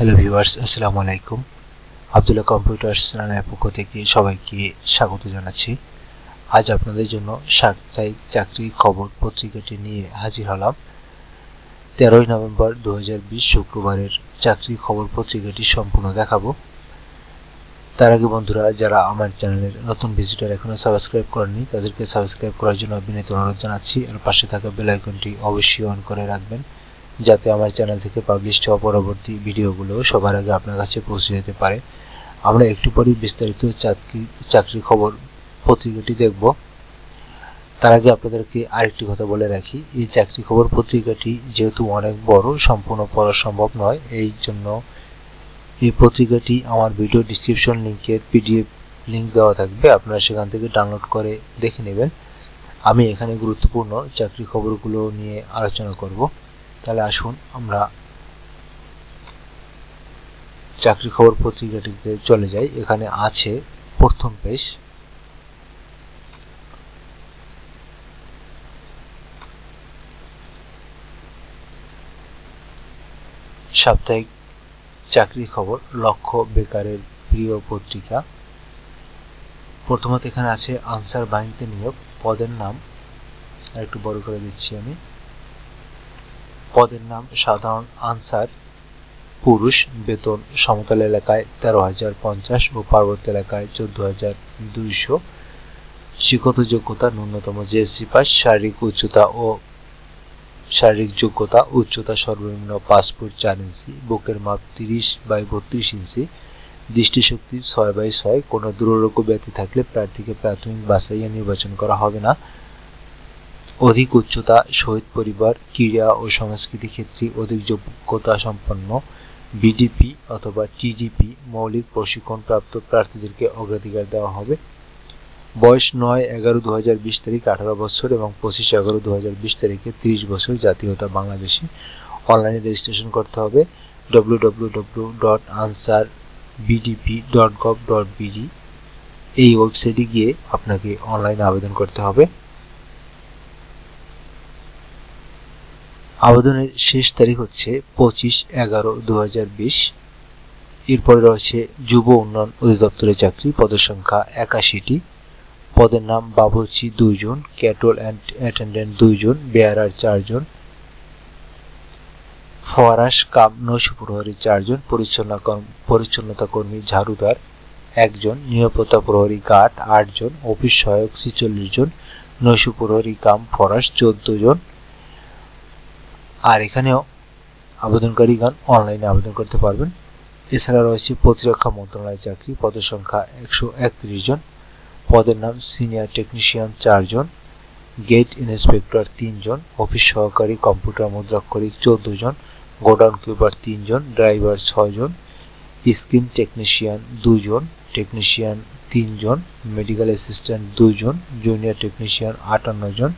Hello viewers আসসালামু আলাইকুম Abdullah computers চ্যানেলের পক্ষ থেকে সবাইকে স্বাগত জানাচ্ছি। আজ আপনাদের জন্য সাপ্তাহিক চাকরি খবর পত্রিকাটি নিয়ে হাজির হলাম। তেরোই নভেম্বর দু হাজার বিশ শুক্রবারের চাকরি খবর পত্রিকাটি সম্পূর্ণ দেখাবো। তার আগে বন্ধুরা, যারা আমার চ্যানেলের নতুন ভিজিটার এখনও সাবস্ক্রাইব করেননি, তাদেরকে সাবস্ক্রাইব করার জন্য বিনীত অনুরোধ জানাচ্ছি। আর পাশে থাকা বেল আইকনটি অবশ্যই অন করে রাখবেন। যাতে আমার চ্যানেল থেকে পাবলিশ হওয়া পরবর্তী ভিডিওগুলো সবার আগে আপনার কাছে পৌঁছে যেতে পারে। আমরা একটু পরেই বিস্তারিত চাকরি চাকরি খবর পত্রিকাটি দেখব। তার আগে আপনাদেরকে আরেকটি কথা বলে রাখি, এই চাকরি খবর পত্রিকাটি যেহেতু অনেক বড়, সম্পূর্ণ পড়া সম্ভব নয়, এই জন্য এই পত্রিকাটি আমার ভিডিও ডিসক্রিপশন লিঙ্কের পিডিএফ লিঙ্ক দেওয়া থাকবে, আপনারা সেখান থেকে ডাউনলোড করে দেখে নেবেন। আমি এখানে গুরুত্বপূর্ণ চাকরি খবরগুলো নিয়ে আলোচনা করব। আসুন আমরা চাকরি খবর পত্রিকাটিতে চলে যাই। এখানে আছে প্রথম পেজ। সাপ্তাহিক চাকরি খবর, লক্ষ্য বেকারের প্রিয় পত্রিকা। প্রথমত এখানে আছে আনসার বাহিনীতে নিয়োগ, পদের নাম। আর একটু বড় করে দিচ্ছি আমি। পদের নাম সাধারণ আনসার, পুরুষ বেতন সমতল এলাকায় তেরো হাজার পঞ্চাশ ও পার্বত্য এলাকায় চোদ্দ হাজার দুইশো। শিক্ষত যোগ্যতা ন্যূনতম জেএসসি পাস, শারীরিক উচ্চতা ও শারীরিক যোগ্যতা উচ্চতা সর্বনিম্ন পাসপোর্ট চার ইঞ্চি, বুকের মাপ তিরিশ বাই বত্রিশ ইঞ্চি, দৃষ্টিশক্তি ছয় বাই ছয়। কোনো দুরারোগ্য ব্যক্তি থাকলে প্রার্থীকে প্রাথমিক বাছাইয়ে নির্বাচন করা হবে না। অধিক উচ্চতা, শহীদ পরিবার, ক্রীড়া ও সংস্কৃতি ক্ষেত্রে অধিক যোগ্যতা সম্পন্ন বিডিপি অথবা টিডিপি মৌলিক প্রশিক্ষণপ্রাপ্ত প্রার্থীদেরকে অগ্রাধিকার দেওয়া হবে। বয়স নয় এগারো দু হাজার বিশ তারিখ আঠারো বছর এবং পঁচিশ এগারো দু হাজার বিশ তারিখে তিরিশ বছর জাতীয়তা বাংলাদেশি অনলাইনে রেজিস্ট্রেশন করতে হবে। W W W dot Ansar VDP dot gov dot BD এই ওয়েবসাইটে গিয়ে আপনাকে অনলাইনে আবেদন করতে হবে। আবেদনের শেষ তারিখ হচ্ছে পঁচিশ এগারো দু হাজার বিশ। এরপরে রয়েছে যুব উন্নয়ন অধিদপ্তরের চাকরি, পদের সংখ্যা একাশিটি। পদের নাম বাবুর্চি দুইজন, ক্যাটল অ্যান্ড অ্যাটেন্ডেন্ট দুইজন, বেয়ারার চারজন। ফরাস কাম নৈশ প্রহরী চারজন, পরিচ্ছন্ন পরিচ্ছন্নতা কর্মী ঝাড়ুদার একজন, নিরাপত্তা প্রহরী গার্ড আটজন, অফিস সহায়ক ছিচল্লিশ জন, নৈশ প্রহরী কাম ফরাস চোদ্দ জন। আর এখানেও আবেদনকারীগণ অনলাইনে আবেদন করতে পারবেন। এছাড়া রয়েছে প্রতিরক্ষা মন্ত্রণালয়ের চাকরি, পদের সংখ্যা একশো একত্রিশ জন, পদের নাম সিনিয়র টেকনিশিয়ান চারজন গেট ইন্সপেক্টর তিনজন অফিস সহকারী, কম্পিউটার মুদ্রাক্ষরিক চোদ্দ জন, গোডাউন কিপার তিনজন ড্রাইভার ছয়জন স্ক্রিন টেকনিশিয়ান দুজন টেকনিশিয়ান তিনজন মেডিকেল অ্যাসিস্ট্যান্ট দুজন জুনিয়র টেকনিশিয়ান আটান্ন জন,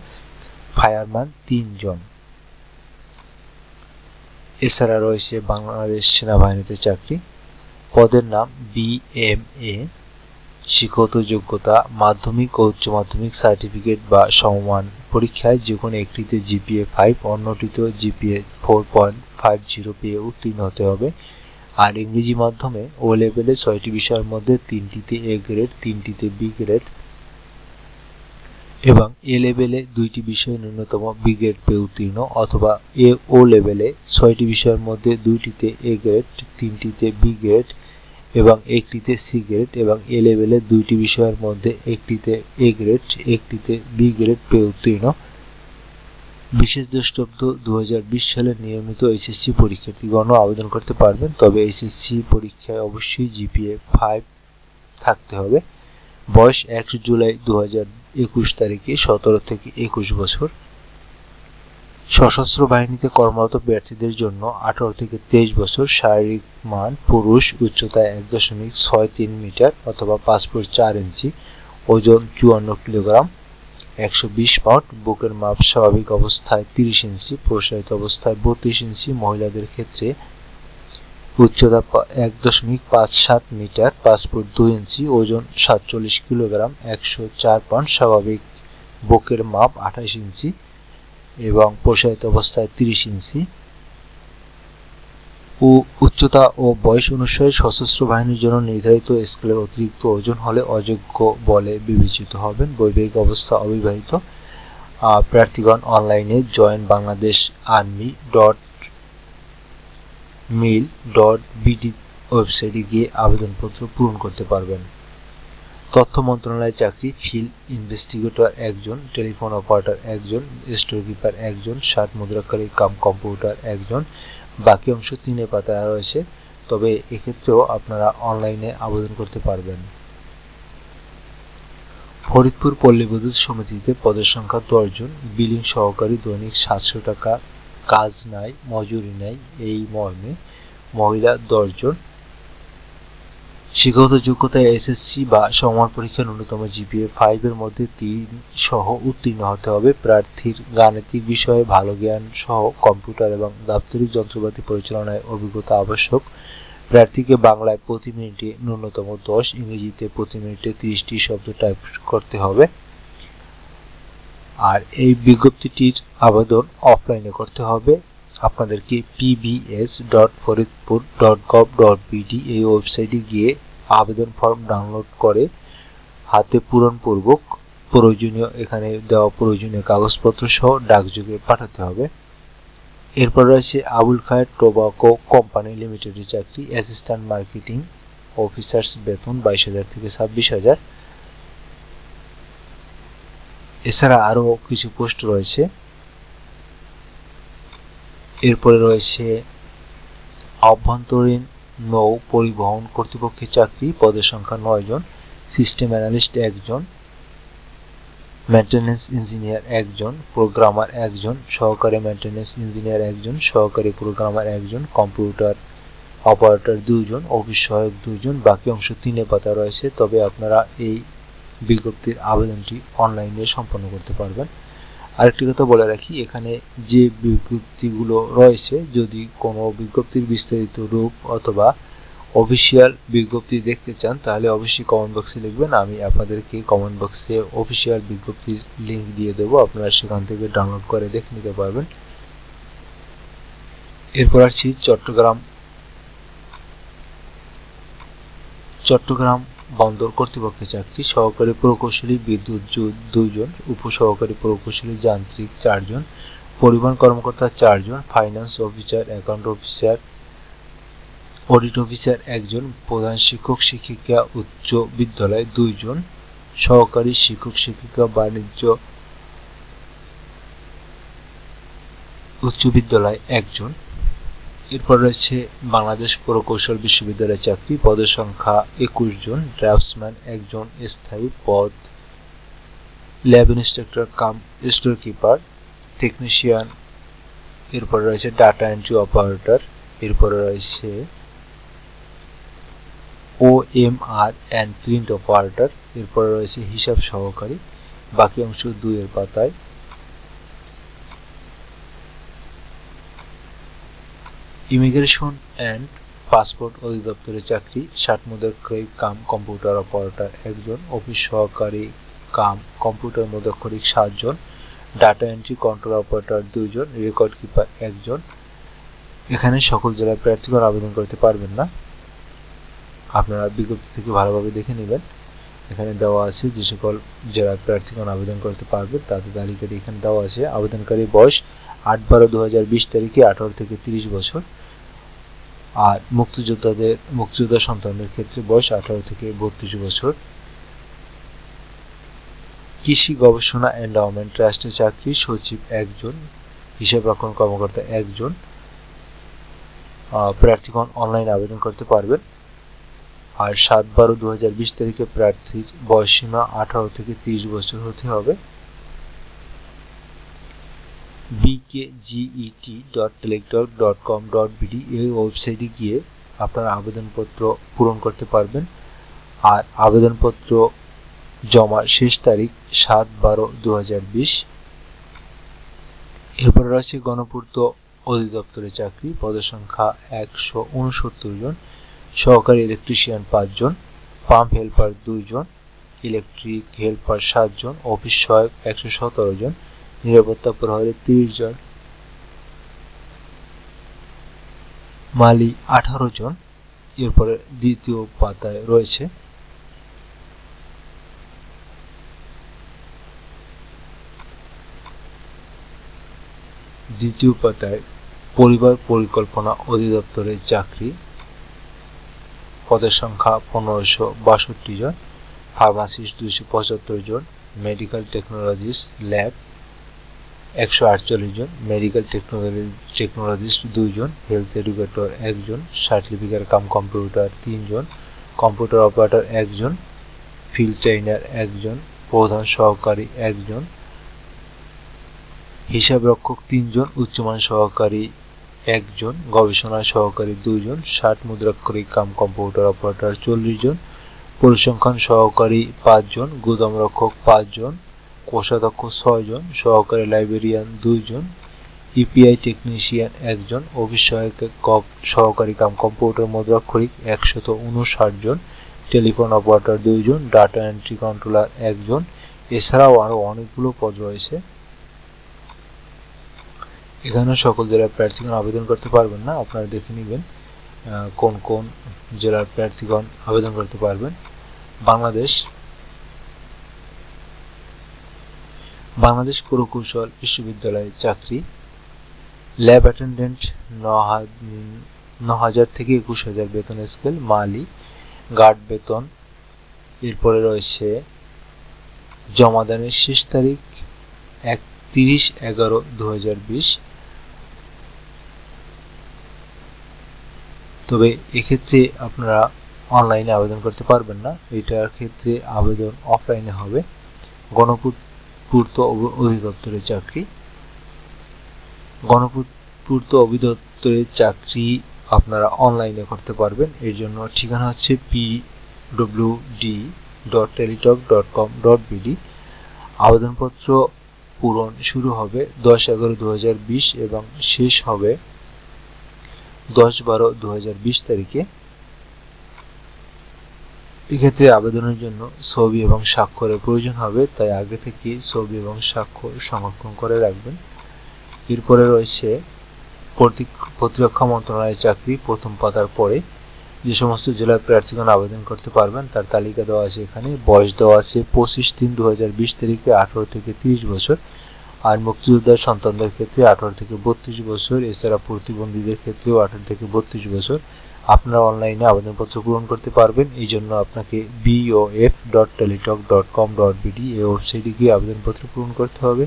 ফায়ারম্যান তিনজন এছাড়া রয়েছে বাংলাদেশ সেনাবাহিনীতে চাকরি। পদের নাম বিএমএ শিক্ষত যোগ্যতা, মাধ্যমিক ও উচ্চ মাধ্যমিক সার্টিফিকেট বা সমমান পরীক্ষায় যে কোনো একটিতে GPA five অন্যটিতে GPA four point five zero পেয়ে উত্তীর্ণ হতে হবে। আর ইংরেজি মাধ্যমে ও লেভেলে ছয়টি বিষয়ের মধ্যে তিনটিতে এ গ্রেড, তিনটিতে বি গ্রেড এবং এ লেভেলে দুইটি বিষয়ে ন্যূনতম বি গ্রেড পেয়ে উত্তীর্ণ অথবা এ ও লেভেলে ছয়টি বিষয়ের মধ্যে দুইটিতে এ গ্রেড তিনটিতে বি গ্রেড এবং একটিতে সি গ্রেড এবং এ লেভেলে দুইটি বিষয়ের মধ্যে একটিতে এ গ্রেড একটিতে বি গ্রেড পেয়ে উত্তীর্ণ। বিশেষ দ্রষ্টব্দ দু হাজার সালে নিয়মিত এইচএসসি পরীক্ষার্থীগণও আবেদন করতে পারবেন, তবে এইচএসসি পরীক্ষায় অবশ্যই জিপিএ ফাইভ থাকতে হবে। বয়স এক জুলাই দু একুশ তারিখে, সতেরো থেকে একুশ বছর। সশস্ত্র বাহিনীতে কর্মরত প্রার্থীদের জন্য আঠারো থেকে তেইশ বছর শারীরিক মান পুরুষ উচ্চতা এক দশমিক ছয় তিন মিটার অথবা পাঁচ ফুট চার ইঞ্চি, ওজন চুয়ান্ন কিলোগ্রাম, একশো বিশ পাউন্ড, বুকের মাপ স্বাভাবিক অবস্থায় তিরিশ ইঞ্চি, প্রসারিত অবস্থায় বত্রিশ ইঞ্চি। মহিলাদের ক্ষেত্রে উচ্চতা এক দশমিক পাঁচ সাত মিটার, পাঁচ ফুট দুই ইঞ্চি, ওজন সাতচল্লিশ কিলোগ্রাম, একশো চার পাউন্ড স্বাভাবিক। বুকের মাপ আঠাশ ইঞ্চি এবং প্রসারিত অবস্থায় তিরিশ ইঞ্চি। ও উচ্চতা ও বয়স অনুসারে সশস্ত্র বাহিনীর জন্য নির্ধারিত স্কেলের অতিরিক্ত ওজন হলে অযোগ্য বলে বিবেচিত হবেন বৈবাহিক অবস্থা অবিবাহিত। প্রার্থীগণ অনলাইনে join Bangladesh army dot mil dot BD ওয়েবসাইটে গিয়ে আবেদনপত্র পূরণ করতে পারবেন। তথ্য মন্ত্রণালয়ের চাকরি ফিল্ড ইনভেস্টিগেটর একজন টেলিফোন অপারেটর একজন স্টোর কিপার একজন, ষাট মুদ্রাকারী কাম কম্পিউটার একজন, বাকি অংশ তিনে পাতায় রয়েছে। তবে এক্ষেত্রেও আপনারা অনলাইনে আবেদন করতে পারবেন। ফরিদপুর পল্লী বিদ্যুৎ সমিতিতে পদের সংখ্যা দশজন বিলিং সহকারী দৈনিক সাতশো টাকা কাজ নাই, মজুরি নাই, এই মর্মে মহিলা দশজন। শিক্ষাগত যোগ্যতায় এসএসসি বা সমান পরীক্ষা ন্যূনতম জিপিএ ফাইভের মধ্যে তিন সহ উত্তীর্ণ হতে হবে। প্রার্থীর গাণিতিক বিষয়ে ভালো জ্ঞান সহ কম্পিউটার এবং দাপ্তরিক যন্ত্রপাতি পরিচালনায় অভিজ্ঞতা আবশ্যক। প্রার্থীকে বাংলায় প্রতি মিনিটে ন্যূনতম দশ, ইংরেজিতে প্রতি মিনিটে তিরিশটি শব্দ টাইপ করতে হবে। আর এই বিজ্ঞপ্তিটির আবেদন অফলাইনে করতে হবে। আপনাদেরকে PBS dot Faridpur dot gov dot BD এই ওয়েবসাইটে গিয়ে আবেদন ফর্ম ডাউনলোড করে হাতে পূরণপূর্বক প্রয়োজনীয়, এখানে দেওয়া প্রয়োজনীয় কাগজপত্র সহ ডাকযোগে পাঠাতে হবে। এরপর রয়েছে আবুল খায়ের টোবাকো কোম্পানি লিমিটেডের চাকরি অ্যাসিস্ট্যান্ট মার্কেটিং অফিসার্স বেতন বাইশ হাজার থেকে ছাব্বিশ হাজার। এছাড়া আরও কিছু পোস্ট রয়েছে। এরপরে রয়েছে অভ্যন্তরীণ নৌ পরিবহন কর্তৃপক্ষের চাকরি, পদের সংখ্যা নয় জন সিস্টেম অ্যানালিস্ট একজন মেনটেন্যান্স ইঞ্জিনিয়ার একজন প্রোগ্রামার একজন, সহকারী মেনটেন্যান্স ইঞ্জিনিয়ার একজন, সহকারী প্রোগ্রামার একজন কম্পিউটার অপারেটর দুজন অফিস সহায়ক দুজন বাকি অংশ তিনে পাতা রয়েছে। তবে আপনারা এই বিজ্ঞপ্তির আবেদনটি অনলাইনে সম্পন্ন করতে পারবেন। আরেকটি কথা বলে রাখি, এখানে যে বিজ্ঞপ্তিগুলো রয়েছে, যদি কোনো বিজ্ঞপ্তির বিস্তারিত রূপ অথবা অফিসিয়াল বিজ্ঞপ্তি দেখতে চান, তাহলে অবশ্যই কমেন্ট বক্সে লিখবেন। আমি আপনাদেরকে কমেন্ট বক্সে অফিসিয়াল বিজ্ঞপ্তির লিঙ্ক দিয়ে দেবো। আপনারা সেখান থেকে ডাউনলোড করে দেখে নিতে পারবেন। এরপর আসছি চট্টগ্রাম। চট্টগ্রাম বন্দর কর্তৃপক্ষের চাকরি, সহকারী প্রকৌশলী, বিদ্যুৎ দুইজন, উপসহকারী প্রকৌশলী, যান্ত্রিক চারজন, পরিবহন কর্মকর্তা চারজন finance officer account officer audit officer একজন, প্রধান শিক্ষক, শিক্ষিকা, উচ্চ বিদ্যালয় দুইজন, সহকারী শিক্ষক, শিক্ষিকা, বাণিজ্য, উচ্চ বিদ্যালয় একজন এরপর রয়েছে বাংলাদেশ প্রকৌশল বিশ্ববিদ্যালয়ের চাকরি। পদের সংখ্যা একুশ জন। ড্রাফটসম্যান একজন স্থায়ী পদ। Lab instructor cum store keeper technician. এরপরে রয়েছে ডাটা এন্ট্রি অপারেটর। এরপরে রয়েছে O M R and print operator. এরপরে রয়েছে হিসাব সহকারী। বাকি অংশ দুইয়ের পাতায়। ইমিগ্রেশন অ্যান্ড পাসপোর্ট অধিদপ্তরের চাকরি ষাট মুদ্রাক্ষরিক কাম কম্পিউটার অপারেটর একজন, অফিস সহকারী কাম কম্পিউটার মুদ্রাক্ষরিক সাতজন, ডাটা এন্ট্রি কন্ট্রোল অপারেটর দুইজন, রেকর্ড কিপার একজন। এখানে সকল জেলার প্রার্থীগণ আবেদন করতে পারবেন না। আপনারা বিজ্ঞপ্তি থেকে ভালোভাবে দেখে নেবেন। এখানে দেওয়া আছে যে সকল জেলার প্রার্থীগণ আবেদন করতে পারবে, তাদের তালিকাটি এখানে দেওয়া আছে। আবেদনকারী বয়স আট বারো দু হাজার বিশ তারিখে আঠারো থেকে তিরিশ বছর। আর মুক্তিযোদ্ধাদের, মুক্তিযোদ্ধা সন্তানদের ক্ষেত্রে বয়স আঠারো থেকে বত্রিশ বছর। কৃষি গবেষণা এন্ডাওমেন্ট ট্রাস্টের চাকরি সচিব একজন, হিসাব রক্ষণ কর্মকর্তা একজন প্রার্থীগণ অনলাইন আবেদন করতে পারবেন। আর সাত বারো দু হাজার বিশ তারিখে প্রার্থীর বয়সসীমা আঠারো থেকে তিরিশ বছর হতে হবে। BKGET dot Teletalk dot com dot BD এই ওয়েবসাইটে গিয়ে আপনারা আবেদনপত্র পূরণ করতে পারবেন। আর আবেদনপত্র জমার শেষ তারিখ সাত বারো দু হাজার বিশ। এরপরে রয়েছে গণপূর্ত অধিদপ্তরের চাকরি। পদসংখ্যা একশো উনসত্তর জন। সহকারী ইলেকট্রিশিয়ান পাঁচজন। পাম্প হেল্পার দুইজন। ইলেকট্রিক হেল্পার সাতজন। অফিস সহায়ক একশো সতেরো জন। নিরাপত্তা প্রহরী তিরিশ জন। মালি আঠারো জন। এরপরে দ্বিতীয় পাতায় রয়েছে। দ্বিতীয় পাতায় পরিবার পরিকল্পনা অধিদপ্তরের চাকরি। পদের সংখ্যা পনেরোশো বাষট্টি জন। ফার্মাসিস্ট দুইশো পঁচাত্তর জন। মেডিকেল টেকনোলজিস্ট ল্যাব একশো আটচল্লিশ জন মেডিকেল টেকনোলজি টেকনোলজিস্ট দুইজন হেলথ এডুকেটর একজন সার্টিফিকেট কাম কম্পিউটার তিনজন কম্পিউটার অপারেটর একজন ফিল্ড ট্রেইনার একজন, প্রধান সহকারী একজন হিসাবরক্ষক তিনজন উচ্চমান সহকারী একজন, গবেষণা সহকারী দুইজন, ষাট মুদ্রাক্ষরিক কাম কম্পিউটার অপারেটর চল্লিশ জন, পরিসংখ্যান সহকারী পাঁচজন, গুদাম রক্ষক পাঁচজন কোষাধ্যক্ষ ছয়জন, সহকারী লাইব্রেরিয়ান দুইজন, ইপিআই টেকনিশিয়ান একজন অফিস সহায়ক সহকারী কাম কম্পিউটার মুদ্রাক্ষরিক একশত উনষাট জন, টেলিফোন অপারেটর দুইজন, ডাটা এন্ট্রি কন্ট্রোলার একজন, এছাড়াও আরও অনেকগুলো পদ রয়েছে। এখানে সকল জেলার প্রার্থীগণ আবেদন করতে পারবেন না, আপনারা দেখে নেবেন কোন কোন জেলার প্রার্থীগণ আবেদন করতে পারবেন। বাংলাদেশ বাংলাদেশ প্রকৌশল বিশ্ববিদ্যালয়ের চাকরি। ল্যাব অ্যাটেন্ডেন্ট ন হাজার থেকে একুশ হাজার বেতন স্কেল, মালি, গার্ড বেতন। এরপরে রয়েছে জমাদানের শেষ তারিখ এক তিরিশ এগারো দু তবে এক্ষেত্রে আপনারা অনলাইনে আবেদন করতে পারবেন না। এটার ক্ষেত্রে আবেদন অফলাইনে হবে। গণপূর্ত অধিদপ্তরের চাকরি। গণপূর্ত অধিদপ্তরের চাকরি আপনারা অনলাইনে করতে পারবেন। এর জন্য ঠিকানা হচ্ছে P W D dot Teletalk dot com dot BD আবেদনপত্র পূরণ শুরু হবে দশ এগারো দু এবং শেষ হবে দশ বারো দু তারিখে। এক্ষেত্রে আবেদনের জন্য ছবি এবং স্বাক্ষরের প্রয়োজন হবে, তাই আগে থেকে ছবি এবং স্বাক্ষর সংরক্ষণ করে রাখবেন। এরপরে রয়েছে প্রতিরক্ষা মন্ত্রণালয়ের চাকরি প্রথম পাতার পরে। যে সমস্ত জেলার প্রার্থীগণ আবেদন করতে পারবেন, তার তালিকা দেওয়া আছে এখানে। বয়স দেওয়া আছে পঁচিশ তিন দু বিশ তারিখে আঠারো থেকে তিরিশ বছর। আর মুক্তিযোদ্ধার সন্তানদের ক্ষেত্রে আঠারো থেকে বত্রিশ বছর। এছাড়া প্রতিবন্ধীদের ক্ষেত্রেও আঠারো থেকে বত্রিশ বছর। আপনারা অনলাইনে আবেদনপত্র পূরণ করতে পারবেন। এই জন্য আপনাকে BOF dot Teletalk dot com dot BD এই ওয়েবসাইটে গিয়ে আবেদনপত্র পূরণ করতে হবে।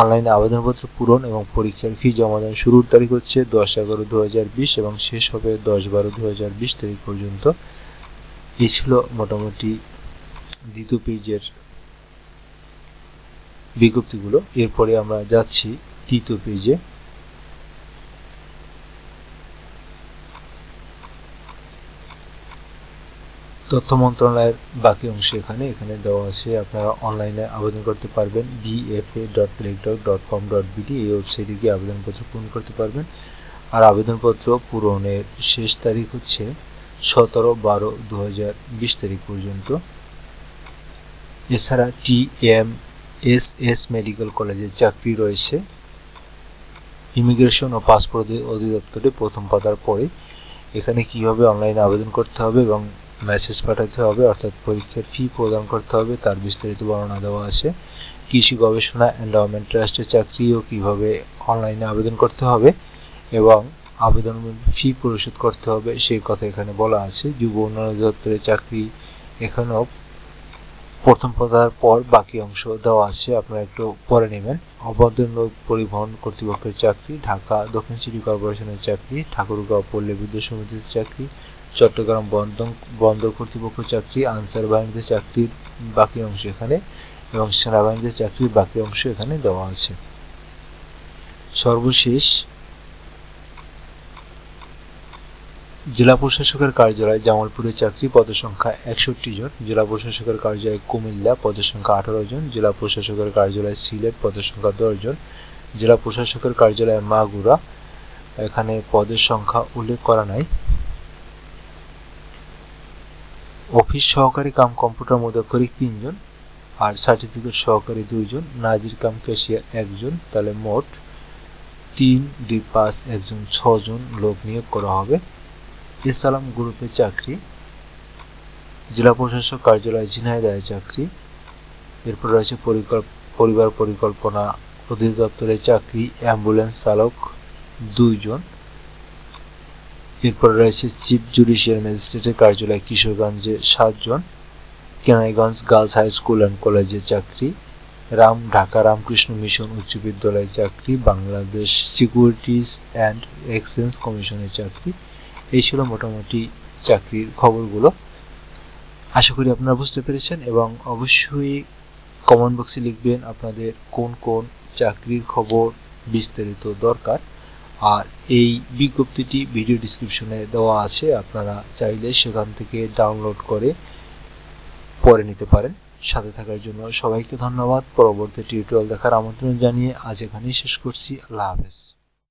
অনলাইনে আবেদনপত্র পূরণ এবং পরীক্ষার ফি জমা দেওয়ার শুরুর তারিখ হচ্ছে দশ এগারো দু হাজার বিশ এবং শেষ হবে দশ বারো দু হাজার বিশ তারিখ পর্যন্ত। এই ছিল মোটামুটি দ্বিতীয় পেজের বিজ্ঞপ্তিগুলো। এরপরে আমরা যাচ্ছি তৃতীয় পেজে। তথ্য মন্ত্রণালয়ের বাকি অংশ এখানে এখানে দেওয়া আছে, আপনারা অনলাইনে আবেদন করতে পারবেন BFA dot Teletalk dot com dot BD এই ওয়েবসাইটে গিয়ে আবেদনপত্র পূরণ করতে পারবেন। আর আবেদনপত্র পূরণের শেষ তারিখ হচ্ছে সতেরো বারো দু তারিখ পর্যন্ত। এছাড়া T M S S medical কলেজের চাকরি রয়েছে। ইমিগ্রেশন ও পাসপোর্ট অধিদপ্তরে প্রথম পাতার পরে এখানে কীভাবে অনলাইনে আবেদন করতে হবে এবং মেসেজ পাঠাতে হবে, অর্থাৎ পরীক্ষার ফি প্রদান করতে হবে, তার বিস্তারিত বর্ণনা দেওয়া আছে। কৃষি গবেষণা এন্ডাওমেন্ট ট্রাস্টের চাকরিও কীভাবে অনলাইনে আবেদন করতে হবে এবং আবেদন ফি পরিশোধ করতে হবে, সেই কথা এখানে বলা আছে। যুব উন্নয়ন দপ্তরের চাকরি এখানেও প্রথম পদার পর বাকি অংশ দেওয়া আছে, আপনারা একটু পরে নেবেন। অবাধন পরিবহন কর্তৃপক্ষের চাকরি, ঢাকা দক্ষিণ সিটি কর্পোরেশনের চাকরি, ঠাকুরগাঁও পল্লী বিদ্যুৎ সমিতির চাকরি চট্টগ্রাম বন্দর বন্দর কর্তৃপক্ষ চাকরি, আনসার বাহিনীতে চাকরির বাকি অংশ এখানে এবং সেনাবাহিনীতে চাকরির বাকি অংশ এখানে দেওয়া আছে। সর্বশেষ, জেলা প্রশাসকের কার্যালয়, জামালপুরে চাকরি, পদসংখ্যা একষট্টি জন। জেলা প্রশাসকের কার্যালয় কুমিল্লা, পদসংখ্যা আঠারো জন। জেলা প্রশাসকের কার্যালয় সিলেট, পদসংখ্যা দশ জন। জেলা প্রশাসকের কার্যালয় মাগুরা। এখানে পদের সংখ্যা উল্লেখ করা নাই। অফিস সহকারী কাম কম্পিউটার মুদ্রাক্ষরিক তিনজন, আর সার্টিফিকেট সহকারী দুইজন, নাজির কাম ক্যাশিয়ার একজন, তাহলে মোট তিন, দুই, পাঁচ, একজন, ছজন লোক নিয়োগ করা হবে। ইসালাম গ্রুপে চাকরি, জেলা প্রশাসক কার্যালয় ঝিনাইদহে চাকরি, এরপর রয়েছে পরিবার পরিকল্পনা, অধিদপ্তরে চাকরি, অ্যাম্বুলেন্স চালক দুইজন। এরপর রয়েছে চিফ জুডিশিয়াল ম্যাজিস্ট্রেটের কার্যালয় কিশোরগঞ্জে সাতজন, Keraniganj girls high school and কলেজে চাকরি, রাম, ঢাকা রামকৃষ্ণ মিশন উচ্চ বিদ্যালয়ে চাকরি, বাংলাদেশ সিকিউরিটিজ অ্যান্ড এক্সচেঞ্জ কমিশনের চাকরি। এই ছিল মোটামুটি চাকরির খবরগুলো। আশা করি আপনারা বুঝতে পেরেছেন এবং অবশ্যই কমেন্ট বক্সে লিখবেন আপনাদের কোন কোন চাকরির খবর বিস্তারিত দরকার। আর এই বিজ্ঞপ্তিটি ভিডিও ডিসক্রিপশনে দেওয়া আছে, আপনারা চাইলে সেখান থেকে ডাউনলোড করে পড়ে নিতে পারেন। সাথে থাকার জন্য সবাইকে ধন্যবাদ। পরবর্তী টিউটোরিয়াল দেখার আমন্ত্রণ জানিয়ে আজ এখানেই শেষ করছি। আল্লাহ হাফেজ।